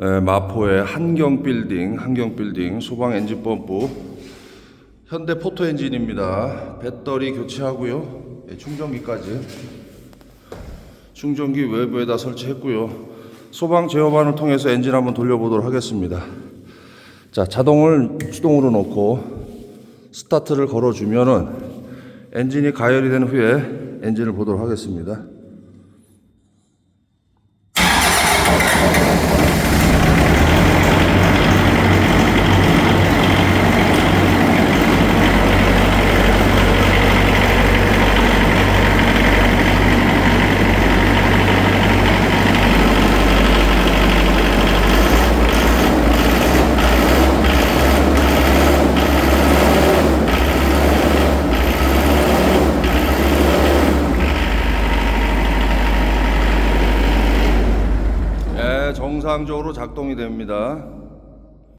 에, 마포의 한경 빌딩, 한경 빌딩 소방 엔진 펌프 현대 포토 엔진입니다. 배터리 교체하고요. 예, 충전기까지 충전기 외부에다 설치했고요. 소방 제어반을 통해서 엔진 한번 돌려보도록 하겠습니다. 자, 자동을 수동으로 놓고 스타트를 걸어주면은 엔진이 가열이 된 후에 엔진을 보도록 하겠습니다. 예, 정상적으로 작동이 됩니다.